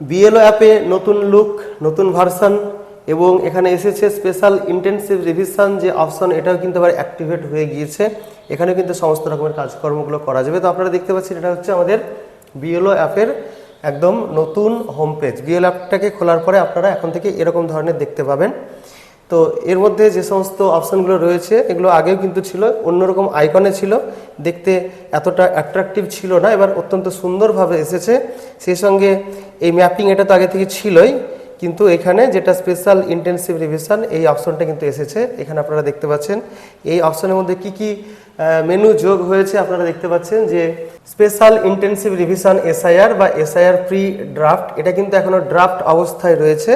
BLO অ্যাপে নতুন look নতুন ভার্সান এবং এখানে এসেছে স্পেশাল ইন্টেনসিভ রিভিশন যে অপশন এটাও কিন্তু আবার অ্যাক্টিভেট হয়ে গিয়েছে। এখানে কিন্তু সমস্ত রকমের কাজকর্মগুলো করা যাবে। তো আপনারা দেখতে পাচ্ছেন এটা হচ্ছে আমাদের বিএলও অ্যাপের একদম নতুন হোম পেজ বিএল অ্যাপটাকে খোলার পরে আপনারা এখন থেকে এরকম ধরনের দেখতে পাবেন। তো এর মধ্যে যে সমস্ত অপশানগুলো রয়েছে, এগুলো আগেও কিন্তু ছিল, অন্যরকম আইকনে ছিল, দেখতে এতটা অ্যাট্রাকটিভ ছিল না, এবার অত্যন্ত সুন্দরভাবে এসেছে। সেই সঙ্গে এই ম্যাপিং এটা তো আগে থেকে ছিলই, কিন্তু এখানে যেটা স্পেশাল ইন্টেন্সিভ রিভিশন এই অপশনটা কিন্তু এসেছে। এখানে আপনারা দেখতে পাচ্ছেন, এই অপশানের মধ্যে কি কি মেনু যোগ হয়েছে, আপনারা দেখতে পাচ্ছেন যে স্পেশাল ইন্টেনসিভ রিভিশন এসআইআর বা এসআইআর প্রি ড্রাফট এটা কিন্তু এখনও ড্রাফট অবস্থায় রয়েছে।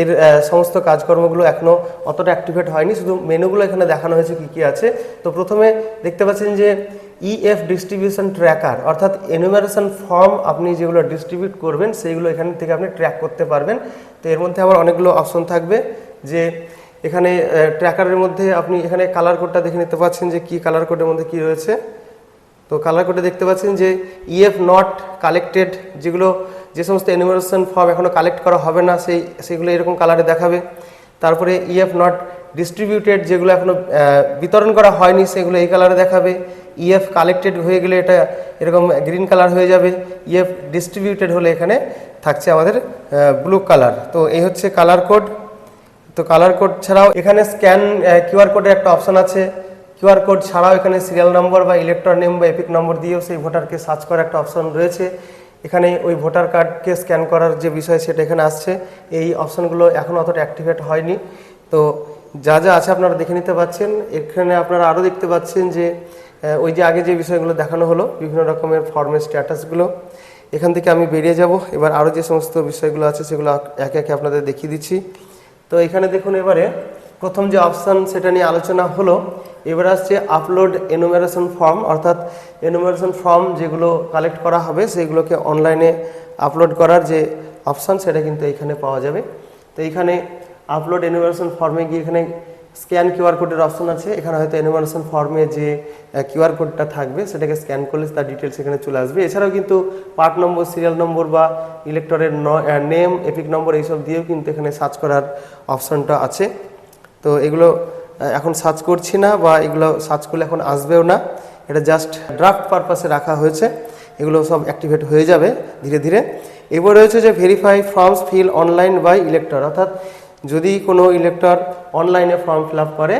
এর সমস্ত কাজকর্মগুলো এখনও অতটা অ্যাক্টিভেট হয়নি, শুধু মেনুগুলো এখানে দেখানো হয়েছে কি কি আছে। তো প্রথমে দেখতে পাচ্ছেন যে ইএফ ডিস্ট্রিবিউশন ট্র্যাকার অর্থাৎ এনুমারেশন ফর্ম আপনি যেগুলো ডিস্ট্রিবিউট করবেন, সেইগুলো এখান থেকে আপনি ট্র্যাক করতে পারবেন। তো এর মধ্যে আবার অনেকগুলো অপশন থাকবে যে এখানে ট্র্যাকারের মধ্যে আপনি এখানে কালার কোডটা দেখে নিতে পাচ্ছেন যে কি কালার কোডের মধ্যে কি রয়েছে। তো কালার কোডে দেখতে পাচ্ছেন যে ইএফ নট কালেক্টেড যেগুলো যে সমস্ত এনিমেশন ফর্ম এখনও কালেক্ট করা হবে না সেই সেগুলো এরকম কালারে দেখাবে। তারপরে ইএফ নট ডিস্ট্রিবিউটেড যেগুলো এখনও আহ, বিতরণ করা হয়নি সেগুলো এই কালারে দেখাবে। ইএফ কালেক্টেড হয়ে গেলে এটা এরকম গ্রিন কালার হয়ে যাবে। ইএফ ডিস্ট্রিবিউটেড হলে এখানে থাকছে আমাদের ব্লু কালার তো এই হচ্ছে কালার কোড তো কালার কোড ছাড়াও এখানে স্ক্যান কিউআর কোডের একটা অপশন আছে। কিউআর কোড ছাড়াও এখানে সিরিয়াল নম্বর বা ইলেকট্রন নেম বা এপিক নম্বর দিয়েও সেই ভোটারকে সার্চ করার একটা অপশন রয়েছে। এখানে ওই ভোটার কার্ডকে স্ক্যান করার যে বিষয় সেটা এখানে আসছে। এই অপশনগুলো এখনও অতটা অ্যাক্টিভেট হয়নি। তো যা যা আছে আপনারা দেখে নিতে পাচ্ছেন। এখানে আপনারা আরও দেখতে পাচ্ছেন যে ওই যে আগে যে বিষয়গুলো দেখানো হলো, বিভিন্ন রকমের ফর্মের স্ট্যাটাসগুলো এখান থেকে আমি বেরিয়ে যাব। এবার আরও যে সমস্ত বিষয়গুলো আছে সেগুলো একে একে আপনাদের দেখিয়ে দিচ্ছি। তো এখানে দেখুন এবারে প্রথম যে অপশান সেটা নিয়ে আলোচনা হলো, এবার আসছে আপলোড এনুমেরেশন ফর্ম অর্থাৎ এনুমেরেশন ফর্ম যেগুলো কালেক্ট করা হবে সেগুলোকে অনলাইনে আপলোড করার যে অপশান সেটা কিন্তু এখানে পাওয়া যাবে। তো এখানে আপলোড এনুমেরেশন ফর্মে গিয়ে এখানে স্ক্যান কিউআর কোডের অপশন আছে। এখানে হয়তো এনুমারেশন ফর্মে যে কিউআর কোডটা থাকবে, সেটাকে স্ক্যান করলে তার ডিটেলস এখানে চলে আসবে। এছাড়াও কিন্তু পার্ট নম্বর সিরিয়াল নম্বর বা ইলেক্টরের নেম এপিক নম্বর এইসব দিয়েও কিন্তু এখানে সার্চ করার অপশনটা আছে। তো এগুলো এখন সার্চ করছি না বা এগুলো সার্চ করলে এখন আসবেও না। এটা জাস্ট ড্রাফট পারপাসে রাখা হয়েছে। এগুলো সব অ্যাক্টিভেট হয়ে যাবে ধীরে ধীরে। এবার রয়েছে যে verify forms fill online by elector অর্থাৎ যদি কোনো ইলেক্টর অনলাইনে ফর্ম ফিল করে,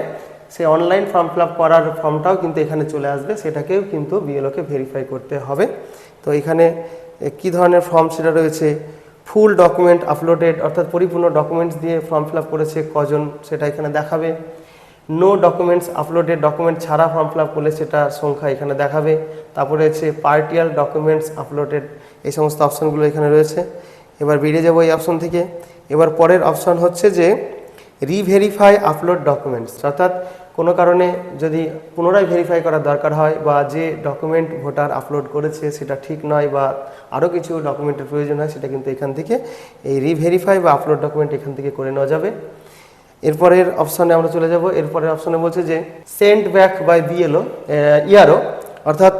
সে অনলাইন ফর্ম ফিল করার ফর্মটাও কিন্তু এখানে চলে আসবে। সেটাকেও কিন্তু বিএলওকে ভেরিফাই করতে হবে। তো এখানে কি ধরনের ফর্ম সেটা রয়েছে? ফুল ডকুমেন্ট আপলোডেড অর্থাৎ পরিপূর্ণ ডকুমেন্টস দিয়ে ফর্ম ফিল করেছে কজন, সেটা এখানে দেখাবে। নো ডকুমেন্টস আপলোডেড ডকুমেন্ট ছাড়া ফর্ম ফিল করলে সেটা সংখ্যা এখানে দেখাবে। তারপরে রয়েছে পার্টিয়াল ডকুমেন্টস আপলোডেড এই সমস্ত অপশনগুলো এখানে রয়েছে। এবার বেরিয়ে যাব এই অপশন থেকে। এবার পরের অপশন হচ্ছে যে রিভেরিফাই আপলোড ডকুমেন্টস অর্থাৎ কোনো কারণে যদি পুনরায় ভেরিফাই করার দরকার হয় বা যে ডকুমেন্ট ভোটার আপলোড করেছে সেটা ঠিক নয় বা আরও কিছু ডকুমেন্টের প্রয়োজন হয়, সেটা কিন্তু এখান থেকে এই রিভেরিফাই বা আপলোড ডকুমেন্ট এখান থেকে করে নেওয়া যাবে। এরপরের অপশনে আমরা চলে যাব। এরপরের অপশনে বলছে যে sent back by BLO ERO অর্থাৎ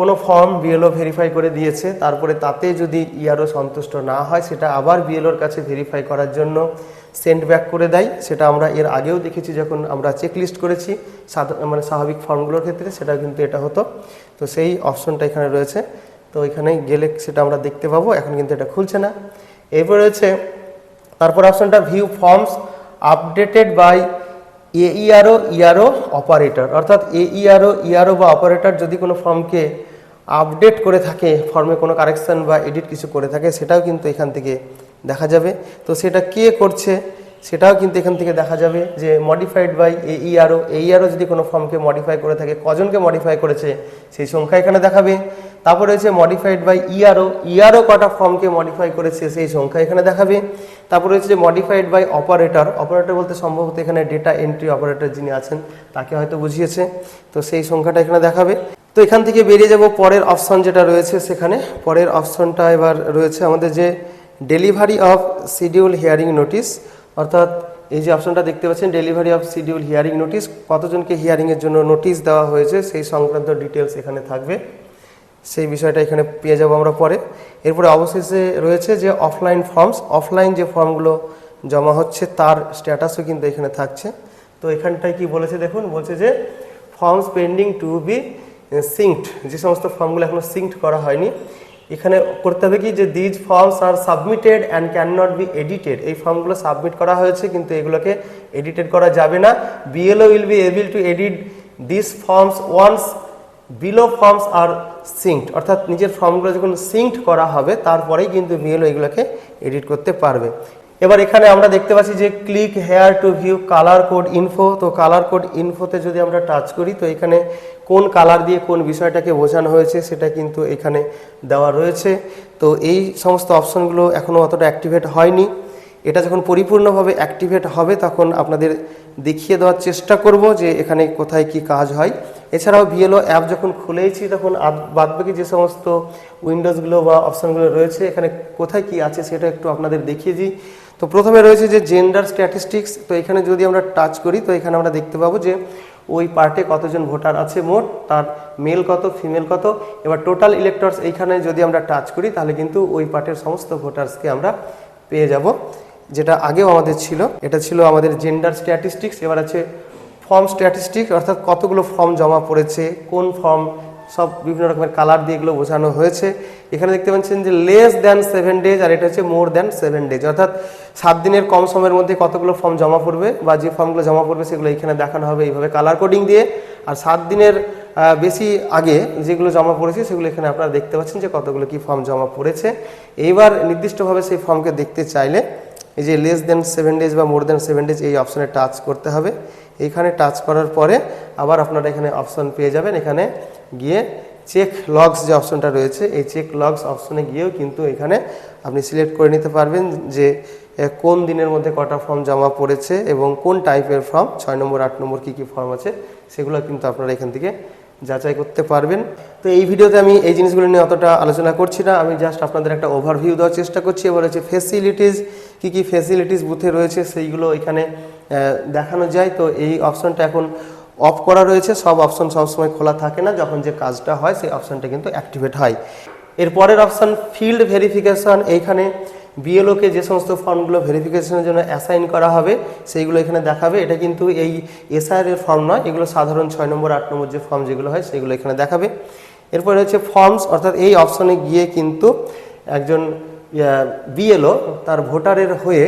কোনো ফর্ম বিএলও ভেরিফাই করে দিয়েছে, তারপরে তাতে যদি ইয়ারও সন্তুষ্ট না হয়, সেটা আবার বিএলওর কাছে ভেরিফাই করার জন্য সেন্ড ব্যাক করে দেয়। সেটা আমরা এর আগেও দেখেছি যখন আমরা চেক লিস্ট করেছি মানে স্বাভাবিক ফর্মগুলোর ক্ষেত্রে সেটা কিন্তু এটা হতো। তো সেই অপশনটা এখানে রয়েছে। তো এখানে গেলে সেটা আমরা দেখতে পাবো, এখন কিন্তু এটা খুলছে না। এরপর রয়েছে, তারপর অপশনটা view forms updated by A AERO ERO operator অর্থাৎ এ এইআরও ইআরও বা অপারেটর যদি কোনো ফর্মকে আপডেট করে থাকে ফর্মে কোনো কারেকশন বা এডিট কিছু করে থাকে, সেটাও কিন্তু এখান থেকে দেখা যাবে। তো সেটা কে করছে, সেটাও কিন্তু এখান থেকে দেখা যাবে যে মডিফাইড বাই এইআরও এইআরও যদি কোনো ফর্মকে মডিফাই করে থাকে, কজনকে মডিফাই করেছে, সেই সংখ্যা এখানে দেখাবে। তারপর রয়েছে মডিফাইড বাই ইআরও ইআরও কটা ফর্মকে মডিফাই করেছে, সেই সংখ্যা এখানে দেখাবে। তারপর রয়েছে মডিফাইড বাই অপারেটর অপারেটর বলতে সম্ভবত এখানে ডেটা এন্ট্রি অপারেটর যিনি আছেন, তাকে হয়তো বুঝিয়েছে। তো সেই সংখ্যাটা এখানে দেখাবে। তো এখান থেকে বেরিয়ে যাব পরের অপশন যেটা রয়েছে সেখানে। পরের অপশনটা এবার রয়েছে আমাদের যে delivery of schedule hearing notice অর্থাৎ এই যে অপশনটা দেখতে পাচ্ছেন delivery of schedule hearing notice কতজনকে হিয়ারিংয়ের জন্য নোটিশ দেওয়া হয়েছে সেই সংক্রান্ত ডিটেলস এখানে থাকবে। সেই বিষয়টা এখানে পেয়ে যাব আমরা পরে। এরপরে অবশেষে রয়েছে যে অফলাইন ফর্মস অফলাইন যে ফর্মগুলো জমা হচ্ছে তার স্ট্যাটাসও কিন্তু এখানে থাকছে। তো এখানটায় কি বলেছে দেখুন, বলছে যে forms pending to be synced যে সমস্ত ফর্মগুলো এখনও সিঙ্কড করা হয়নি, এখানে করতে হবে কি যে these forms are submitted and can not be edited এই ফর্মগুলো সাবমিট করা হয়েছে, কিন্তু এগুলোকে এডিটেড করা যাবে না। BLO will be able to edit this forms once BLO forms are synced অর্থাৎ নিজের ফর্মগুলো যখন সিঙ্কড করা হবে, তারপরেই কিন্তু বিএলও এগুলোকে এডিট করতে পারবে। এবার এখানে আমরা দেখতে পাচ্ছি যে click here to view colour code info তো কালার কোড ইনফোতে যদি আমরা টাচ করি, তো এখানে কোন কালার দিয়ে কোন বিষয়টাকে বোঝানো হয়েছে সেটা কিন্তু এখানে দেওয়া রয়েছে। তো এই সমস্ত অপশনগুলো এখনও অতটা অ্যাক্টিভেট হয়নি। এটা যখন পরিপূর্ণভাবে অ্যাক্টিভেট হবে তখন আপনাদের দেখিয়ে দেওয়ার চেষ্টা করব যে এখানে কোথায় কি কাজ হয়। এছাড়াও ভিএলও অ্যাপ যখন খুলেইছি তখন বাদবাকি যে সমস্ত উইন্ডোজগুলো বা অপশনগুলো রয়েছে, এখানে কোথায় কি আছে সেটা একটু আপনাদের দেখিয়ে দিই। তো প্রথমে রয়েছে যে জেন্ডার স্ট্যাটিস্টিক্স তো এখানে যদি আমরা টাচ করি, তো এখানে আমরা দেখতে পাবো যে ওই পার্টে কতজন ভোটার আছে মোট? তার মেল কত ফিমেল কত? এবার টোটাল ইলেক্টরস এইখানে যদি আমরা টাচ করি, তাহলে কিন্তু ওই পার্টের সমস্ত ভোটার্সকে আমরা পেয়ে যাব। যেটা আগেও আমাদের ছিল, এটা ছিল আমাদের জেন্ডার স্ট্যাটিস্টিক্স এবার আছে ফর্ম স্ট্যাটিস্টিক অর্থাৎ কতগুলো ফর্ম জমা পড়েছে, কোন ফর্ম সব বিভিন্ন রকমের কালার দিয়ে এগুলো বোঝানো হয়েছে। এখানে দেখতে পাচ্ছেন যে লেস দ্যান সেভেন ডেজ আর এটা হচ্ছে মোর দ্যান সেভেন ডেজ অর্থাৎ সাত দিনের কম সময়ের মধ্যে কতগুলো ফর্ম জমা পড়বে বা যে ফর্মগুলো জমা পড়বে সেগুলো এখানে দেখানো হবে এইভাবে কালার কোডিং দিয়ে। আর সাত দিনের বেশি আগে যেগুলো জমা পড়েছে সেগুলো এখানে আপনারা দেখতে পাচ্ছেন যে কতগুলো কি ফর্ম জমা পড়েছে। এইবার নির্দিষ্টভাবে সেই ফর্মকে দেখতে চাইলে এই যে লেস দেন সেভেন ডেজ বা মোর দেন সেভেন ডেজ এই অপশনে টাচ করতে হবে। এইখানে টাচ করার পরে আবার আপনারা এখানে অপশন পেয়ে যাবেন। এখানে গিয়ে চেক লগস যে অপশনটা রয়েছে, এই চেক লগস অপশনে গিয়েও কিন্তু এখানে আপনি সিলেক্ট করে নিতে পারবেন যে কোন দিনের মধ্যে কটা ফর্ম জমা পড়েছে এবং কোন টাইপের ফর্ম ছয় নম্বর, আট নম্বর কী কী ফর্ম আছে, সেগুলো কিন্তু আপনারা এখান থেকে যাচাই করতে পারবেন। তো এই ভিডিওতে আমি এই জিনিসগুলো নিয়ে অতটা আলোচনা করছি না, আমি জাস্ট আপনাদের একটা ওভারভিউ দেওয়ার চেষ্টা করছি। এবার হচ্ছে ফেসিলিটিস কী কী ফেসিলিটিস বুথে রয়েছে, সেইগুলো এখানে দেখানো যায়। তো এই অপশনটা এখন অফ করা রয়েছে, সব অপশন সবসময় খোলা থাকে না, যখন যে কাজটা হয় সেই অপশনটা কিন্তু অ্যাক্টিভেট হয়। এর পরের অপশন, ফিল্ড ভেরিফিকেশন, এইখানে বিএলওকে যে সমস্ত ফর্মগুলো ভেরিফিকেশনের জন্য অ্যাসাইন করা হবে, সেইগুলো এখানে দেখাবে। এটা কিন্তু এই এসআইআর এর ফর্ম নয়, এগুলো সাধারণ ছয় নম্বর, আট নম্বর যে ফর্ম যেগুলো হয় সেগুলো এখানে দেখাবে। এরপরে হচ্ছে ফর্মস, অর্থাৎ এই অপশনে গিয়ে কিন্তু একজন বিএলও তার ভোটারের হয়ে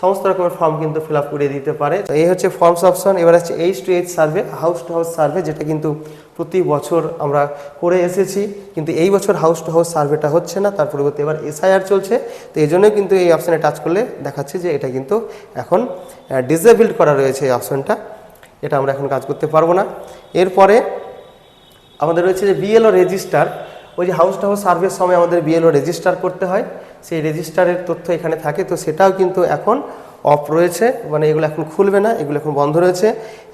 সমস্ত রকমের ফর্ম কিন্তু ফিল আপ করে দিতে পারে। তো এই হচ্ছে ফর্মস অপশন এবার হচ্ছে H to H survey house to house survey যেটা কিন্তু প্রতি বছর আমরা করে এসেছি। কিন্তু এই বছর হাউস টু হাউস সার্ভেটা হচ্ছে না, তার পরিবর্তে এবার এসআইআর চলছে। তো এই জন্যই কিন্তু এই অপশানে টাচ করলে দেখাচ্ছে যে এটা কিন্তু এখন ডিসেবিল্ড করা রয়েছে এই অপশনটা এটা আমরা এখন কাজ করতে পারব না। এরপরে আমাদের রয়েছে যে বিএলও রেজিস্টার ওই যে হাউস টু হাউস সার্ভের সময় আমাদের বিএলও রেজিস্টার করতে হয়। সেই রেজিস্টারের তথ্য এখানে থাকে, তো সেটাও কিন্তু এখন অফ রয়েছে। মানে এগুলো এখন খুলবে না, এগুলো এখন বন্ধ রয়েছে।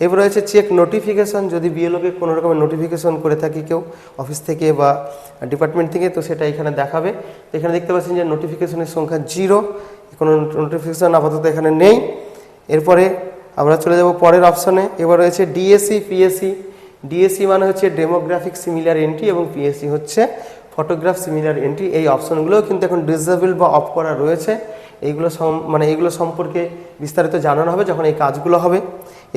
এবার রয়েছে চেক নোটিফিকেশন যদি বিএলওকে কোনো রকমের নোটিফিকেশন করে থাকি কেউ অফিস থেকে বা ডিপার্টমেন্ট থেকে, তো সেটা এখানে দেখাবে। এখানে দেখতে পাচ্ছেন যে নোটিফিকেশনের সংখ্যা জিরো কোনো নোটিফিকেশন আপাতত এখানে নেই। এরপরে আমরা চলে যাব পরের অপশনে এবার রয়েছে ডিএসসি পিএসসি ডিএসসি মানে হচ্ছে ডেমোগ্রাফিক সিমিলার এন্ট্রি এবং পিএসসি হচ্ছে ফটোগ্রাফ সিমিলার এন্ট্রি এই অপশনগুলোও কিন্তু এখন ডিসেবল বা অফ করা রয়েছে। এইগুলো মানে এইগুলো সম্পর্কে বিস্তারিত জানানো হবে যখন এই কাজগুলো হবে।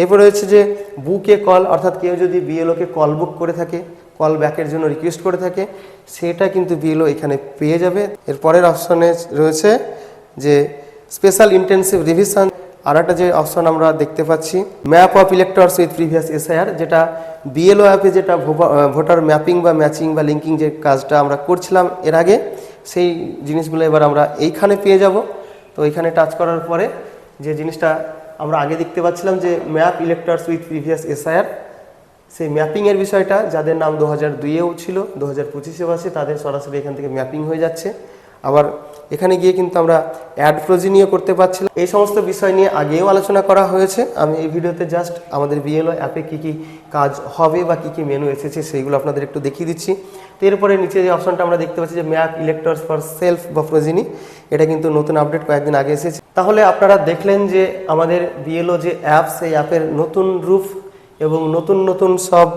এরপর রয়েছে যে বুকে কল অর্থাৎ কেউ যদি বিএলওকে কল বুক করে থাকে কল ব্যাকের জন্য রিকোয়েস্ট করে থাকে, সেটা কিন্তু বিএলও এখানে পেয়ে যাবে। এর পরের অপশনে রয়েছে যে স্পেশাল ইন্টেন্সিভ রিভিশন আর একটা যে অপশন আমরা দেখতে পাচ্ছি map of electors with previous SIR যেটা বিএলও অ্যাপে যেটা ভোটার ম্যাপিং বা ম্যাচিং বা লিঙ্কিং যে কাজটা আমরা করছিলাম এর আগে, সেই জিনিসগুলো এবার আমরা এইখানে পেয়ে যাব। তো এইখানে টাচ করার পরে যে জিনিসটা আমরা আগে দেখতে পাচ্ছিলাম যে map electors with previous SIR সেই ম্যাপিংয়ের বিষয়টা, যাদের নাম দু হাজার দুইয়েও ছিল, দু হাজার পঁচিশেও আছে, তাদের সরাসরি এখান থেকে ম্যাপিং হয়ে যাচ্ছে। আবার এখানে গিয়ে কিন্তু আমরা অ্যাড প্রয়োজনীয় করতে পারছিলাম। এই সমস্ত বিষয় নিয়ে আগেও আলোচনা করা হয়েছে। আমি এই ভিডিওতে জাস্ট আমাদের বিএলও অ্যাপে কী কী কাজ হবে বা কী কী মেনু এসেছে সেইগুলো আপনাদের একটু দেখিয়ে দিচ্ছি। তো এরপরে নিচে যে অপশনটা আমরা দেখতে পাচ্ছি যে ম্যাপ ইলেক্টরস ফর সেলফ বা প্রয়োজনী, এটা কিন্তু নতুন আপডেট কয়েকদিন আগে এসেছে। তাহলে আপনারা দেখলেন যে আমাদের বিএলও যে অ্যাপ সেই অ্যাপের নতুন রূপ এবং নতুন নতুন সব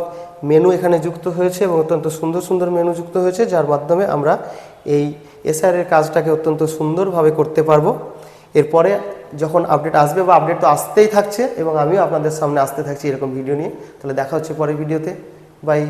মেনু এখানে যুক্ত হয়েছে এবং অত্যন্ত সুন্দর সুন্দর মেনু যুক্ত হয়েছে, যার মাধ্যমে আমরা এই এসআরের কাজটাকে অত্যন্ত সুন্দরভাবে করতে পারব। এরপরে যখন আপডেট আসবে বা আপডেট তো আসতেই থাকছে এবং আমিও আপনাদের সামনে আসতে থাকছি এরকম ভিডিও নিয়ে, তাহলে দেখা হচ্ছে পরের ভিডিওতে বাই